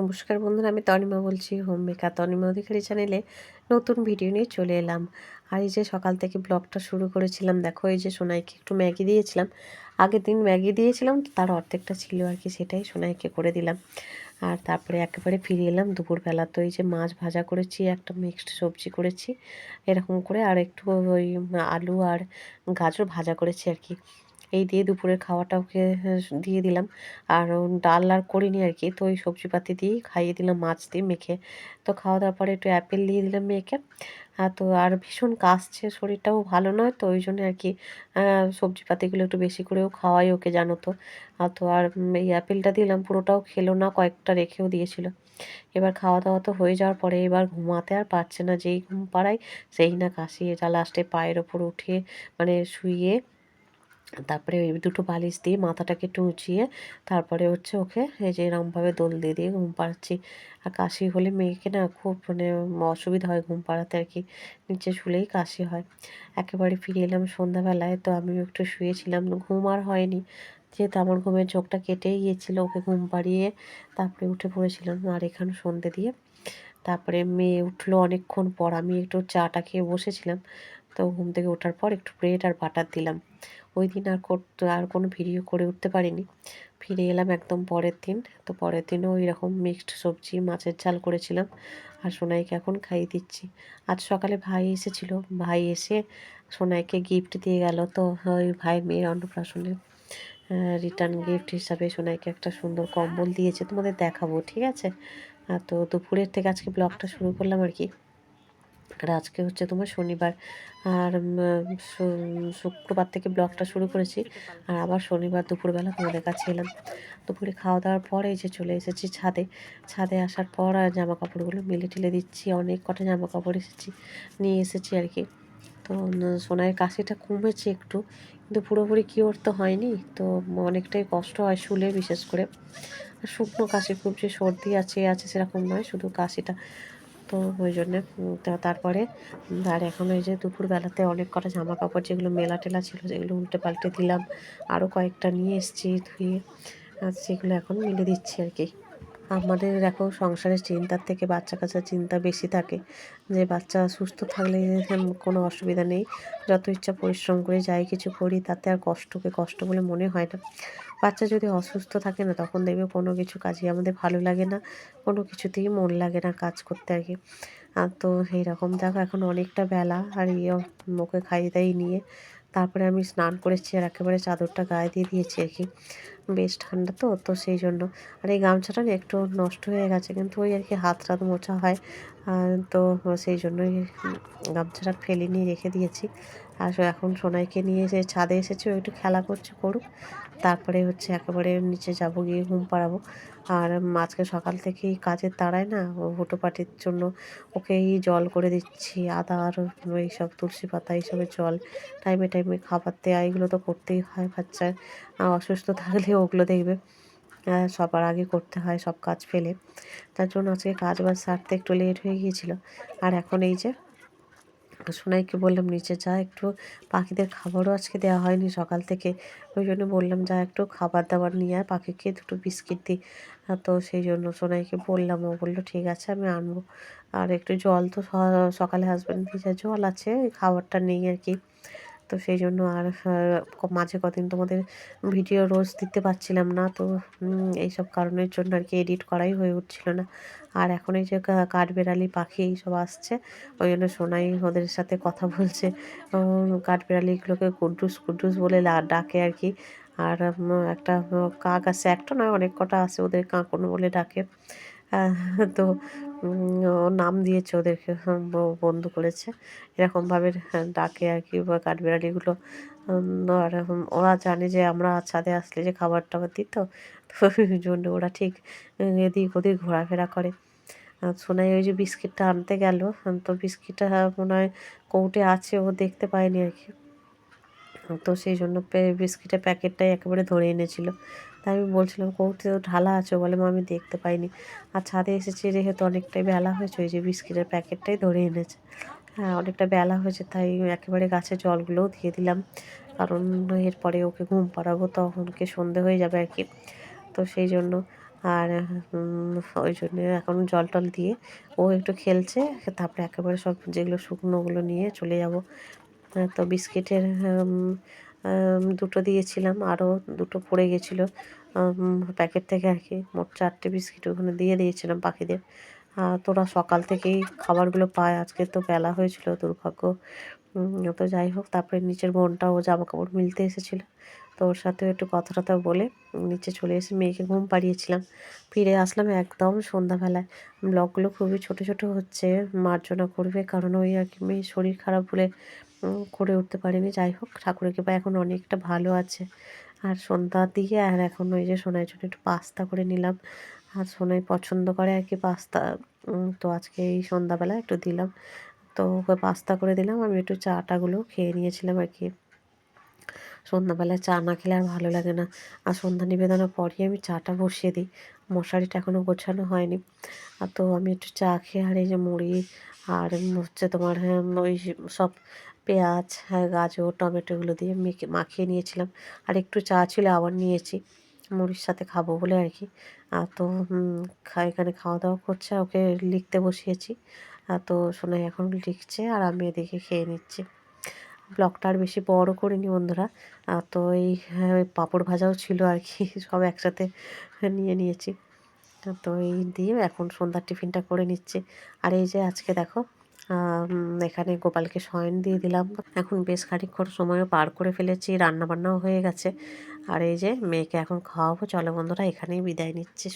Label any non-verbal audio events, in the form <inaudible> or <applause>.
নমস্কার বন্ধুরা, আমি তনিমা বলছি হোম মেকার তনিমা অধিকারী চ্যানেলে নতুন ভিডিও নিয়ে চলে এলাম। আর এই যে সকাল থেকে ব্লগটা শুরু করেছিলাম, দেখো এই যে সোনাইকে একটু ম্যাগি দিয়েছিলাম। আগের দিন ম্যাগি দিয়েছিলাম তার অর্ধেকটা ছিল আর কি, সেটাই সোনাইকে করে দিলাম। আর তারপরে একেবারে ফিরে এলাম দুপুরবেলা, তো এই যে মাছ ভাজা করেছি, একটা মিক্সড সবজি করেছি, এরকম করে, আর একটু ওই আলু আর গাজর ভাজা করেছি আর কি। এই দিয়ে দুপুরের খাওয়াটা ওকে দিয়ে দিলাম। আর ডাল আর করিনি আর কি তো ওই সবজিপাতি দিয়েই খাইয়ে দিলাম, মাছ দিয়ে মেখে। তো খাওয়া দাওয়ার পরে একটু অ্যাপেল দিয়ে দিলাম মেয়েকে। তো আর ভীষণ কাশছে, শরীরটাও ভালো নয়, তো ওই জন্য আর কি সবজিপাতিগুলো একটু বেশি করেও খাওয়াই ওকে, জানো তো। তো আর এই অ্যাপেলটা দিলাম, পুরোটাও খেলো না, কয়েকটা রেখেও দিয়েছিল। এবার খাওয়া দাওয়া তো হয়ে যাওয়ার পরে এবার ঘুমাতে আর পারছে না, যেই ঘুম পাড়ায় সেই না কাশি এটা লাস্টে পায়ের ওপর উঠিয়ে মানে শুইয়ে তারপরে ওই দুটো বালিশ দিয়ে মাথাটাকে একটু উঁচিয়ে তারপরে হচ্ছে ওকে এই যে এরমভাবে দোল দিয়ে দিয়ে ঘুম পাড়াচ্ছি। আর কাশি হলে মেয়েকে না খুব মানে অসুবিধা হয় ঘুম পাড়াতে আর কি, নিচে শুলেই কাশি হয়। একেবারে ফিরে এলাম সন্ধ্যাবেলায় তো আমিও একটু শুয়েছিলাম, ঘুম আর হয়নি। যেহেতু আমার ঘুমের চোখটা কেটেই গিয়েছিল ওকে ঘুম পাড়িয়ে তারপরে উঠে পড়েছিলাম আর এখানে সন্ধে দিয়ে। তারপরে মেয়ে উঠল অনেকক্ষণ পর, আমি একটু চাটা খেয়ে বসেছিলাম। তো ঘুম থেকে ওঠার পর একটু ব্রেড আর বাটার দিলাম। ওই দিন আর করতে আর কোনো ভিডিও করে উঠতে পারিনি। ফিরে এলাম একদম পরের দিন। তো পরের দিনও ওই রকম মিক্সড সবজি মাছের ঝাল করেছিলাম। আর সোনাইকে এখন খাইয়ে দিচ্ছি। আজ সকালে ভাই এসেছিল। ভাই এসে সোনাইকে গিফট দিয়ে গেল। তো ওই ভাই মেয়ের অন্নপ্রাশনে রিটার্ন গিফট হিসাবে সোনাইকে একটা সুন্দর কম্বল দিয়েছে। তোমাদের দেখাবো ঠিক আছে? তো দুপুরের থেকে আজকে ব্লগটা শুরু করলাম আর কি। আর আজকে হচ্ছে তোমার শনিবার। আর শুক্রবার থেকে ব্লগটা শুরু করেছি। আর আবার শনিবার দুপুরবেলা তোমাদের কাছে এলাম। দুপুরে খাওয়া দাওয়ার পরে যে চলে এসেছি ছাদে। ছাদে আসার পর আর জামা কাপড়গুলো মেলে টেলে দিচ্ছি। অনেক কটা জামা কাপড় এসেছি, নিয়ে এসেছি আর কি। তো সোনার কাশিটা কমেছে একটু, কিন্তু পুরোপুরি কিওর তো হয়নি। তো, অনেকটাই কষ্ট হয় শুলে বিশেষ করে। শুকনো কাশি খুব যে সর্দি আছে আছে সেরকম নয়। শুধু কাশিটা তো ওই জন্যে তারপরে আর এখন ওই যে দুপুরবেলাতে অনেক কটা জামা কাপড় যেগুলো মেলা টেলা ছিল যেগুলো উল্টে পাল্টে দিলাম আরও কয়েকটা নিয়ে এসেছি ধুয়ে, আর সেগুলো এখন মিলে দিচ্ছি আর কি। আমাদের দেখো সংসারের চিন্তার থেকে বাচ্চা কাচ্চার চিন্তা বেশি থাকে, যে বাচ্চা সুস্থ থাকলে কোনো অসুবিধা নেই, যত ইচ্ছা পরিশ্রম করে যাই কিছু করি তাতে আর কষ্টকে কষ্ট বলে মনে হয় না। বাচ্চা যদি অসুস্থ থাকে না, তখন দেখবে কোনো কিছু কাজে আমাদের ভালো লাগে না, কোনো কিছুতেই মন লাগে না কাজ করতে আর কি। আর তো এইরকম দেখো এখন অনেকটা বেলা, আর ইয়ে মুখে খাইয়ে দাইয়ে নিয়ে, তারপরে আমি স্নান করেছি আর একেবারে চাদরটা গায়ে দিয়ে দিয়েছি আর কি। বেশ ঠান্ডা তো তো সেই জন্য। আর এই গামছাটা না একটু নষ্ট হয়ে গেছে, কিন্তু ওই আর কি হাত টাত মোছা হয়। তো সেই জন্যই গামছাটা ফেলে নিয়ে রেখে দিয়েছি। আর এখন সোনাইকে নিয়ে যে ছাদে এসেছি একটু খেলা করছে, করুক। তারপরে হচ্ছে একেবারে নিচে যাব, গিয়ে ঘুম পাড়াবো। আর আজকে সকাল থেকেই কাজের তাড়ায় না হুটো পাটির জন্য ওকেই জল করে দিচ্ছি, আদা আর এইসব তুলসী পাতা, এইসবের জল। টাইমে টাইমে খাবার দেওয়া এগুলো তো করতেই হয় বাচ্চার। অসুস্থ থাকলে ওগুলো দেখবে। সবার আগে করতে হয়, সব কাজ ফেলে। তার জন্য আজকে কাজ বাজ সারতে একটু লেট হয়ে গিয়েছিল। আর এখন এই যে, সোনাইকে বললাম, নিচে যা একটু, পাখিদের খাবারও আজকে দেওয়া হয়নি সকাল থেকে। ওই জন্য বললাম, যা একটু খাবার দাবার নিয়ে আয়, পাখিকে দুটো বিস্কিট দিই তো সেই জন্য সোনাইকে বললাম, ও বলল, ঠিক আছে, আমি আনব। আর একটু জল তো সকালে হাজব্যান্ড ভিজা জল আছে, খাবারটা নেই আর কি। তো সেই জন্য আর মাঝে কদিন তোমাদের ভিডিও রোজ দিতে পারছিলাম না। তো এইসব কারণের জন্য আর কি এডিট করাই হয়ে উঠছিল না। আর এখন এই যে কাঠবেড়ালি পাখি এইসব আসছে, ওই জন্য সোনাই ওদের সাথে কথা বলছে। কাঠবেড়ালিগুলোকে কুড্ডুস কুড্ডুস বলে ডাকে আর কি। আর একটা কাক আছে, একটা নয়, অনেক কটা আছে ওদের কাঁকন বলে ডাকে। তো নাম দিয়েছে ওদেরকে বন্ধু করেছে। এরকমভাবে ডাকে আর কি, বা কাঠবিড়ালিগুলো আর ওরা জানে যে আমরা ছাদে আসলে যে খাবার টাবার দিত <laughs> জন্য ওরা ঠিক এদিক ওদিক ঘোরাফেরা করে। সোনাই ওই যে বিস্কিটটা আনতে গেল তো বিস্কিটটা মনে হয় কৌটে আছে, ও দেখতে পায়নি আর কি। তো সেই জন্য বিস্কিটের প্যাকেটটাই একেবারে ধরে এনেছিল। তাই আমি বলছিলাম কৌতে ঢালা আছে বলে মা, আমি দেখতে পাইনি। আর ছাদে এসেছি, যেহেতু অনেকটাই বেলা হয়েছে, ওই যে বিস্কিটের প্যাকেটটাই ধরে এনেছে। হ্যাঁ অনেকটা বেলা হয়েছে, তাই একেবারে গাছে জলগুলোও দিয়ে দিলাম। কারণ এরপরে ওকে ঘুম পাড়াবো তখন ওকে সন্ধে হয়ে যাবে আর কি। তো সেই জন্য, আর ওই জন্য এখন জল টল দিয়ে ও একটু খেলছে, তারপরে একেবারে সব যেগুলো শুকনোগুলো নিয়ে চলে যাব। তো বিস্কিটের দুটো দিয়েছিলাম আরও দুটো পড়ে গেছিল। প্যাকেট থেকে আর কি, মোট চারটে বিস্কিট ওখানে দিয়ে দিয়েছিলাম পাখিদের। তোরা সকাল থেকেই খাবারগুলো পায়, আজকে তো বেলা হয়েছিল, দুর্ভাগ্য। তো যাই হোক, তারপরে নিচের বোনটাও জামা কাপড় মিলতে এসেছিল। তো ওর সাথেও একটু কথা টথা বলে, নিচে চলে এসে মেয়েকে ঘুম পাড়িয়েছিলাম। ফিরে আসলাম একদম সন্ধ্যাবেলায়। ব্লগগুলো খুবই ছোট ছোট হচ্ছে, মার্জনা করবে, কারণ ওই আর কি মেয়ের শরীর খারাপ বলে করে উঠতে পারিনি। যাই হোক, ঠাকুরের কৃপা এখন অনেকটা ভালো আছে। আর সন্ধ্যার দিকে আর এখন ওই যে সোনার জন্য একটু পাস্তা করে নিলাম। আর সোনাই পছন্দ করে আর কি পাস্তা। তো আজকে এই সন্ধ্যাবেলা একটু দিলাম। তো ওকে পাস্তা করে দিলাম। আমি একটু চাটাগুলো খেয়ে নিয়েছিলাম আর কি। সন্ধ্যাবেলায় চা না খেলে আর ভালো লাগে না। আর সন্ধ্যা নিবেদনের পরই আমি চাটা বসিয়ে দিই। মশারিটা এখনও গোছানো হয়নি। আর তো আমি একটু চা খেয়ে, আর এই যে মুড়ি, আর হচ্ছে তোমার ওই সব পেঁয়াজ হ্যাঁ গাজর টমেটোগুলো দিয়ে মেখে মাখিয়ে নিয়েছিলাম। আর একটু চা ছিল আবার নিয়েছি। মুড়ির সাথে খাব বলে আর কি। তো এখানে খাওয়া দাওয়া করছে আর ওকে লিখতে বসিয়েছি। তো শোনাই এখন লিখছে আর আমি এদিকে খেয়ে নিচ্ছি। ব্লগটা আর বেশি বড় করিনি বন্ধুরা। তো এই হ্যাঁ, পাঁপড় ভাজাও ছিল আর কি সব একসাথে নিয়ে নিয়েছি। তো এই দিয়ে এখন সন্ধ্যার টিফিনটা করে নিচ্ছে। আর এই যে আজকে দেখো এখানে গোপালকে শয়ন দিয়ে দিলাম। এখন বেশ খানিক্ষণ সময়ও পার করে ফেলেছি, রান্নাবান্নাও হয়ে গেছে। আর এই যে মেয়েকে এখন খাওয়াবো, চলো বন্ধুরা এখানেই বিদায় নিচ্ছি।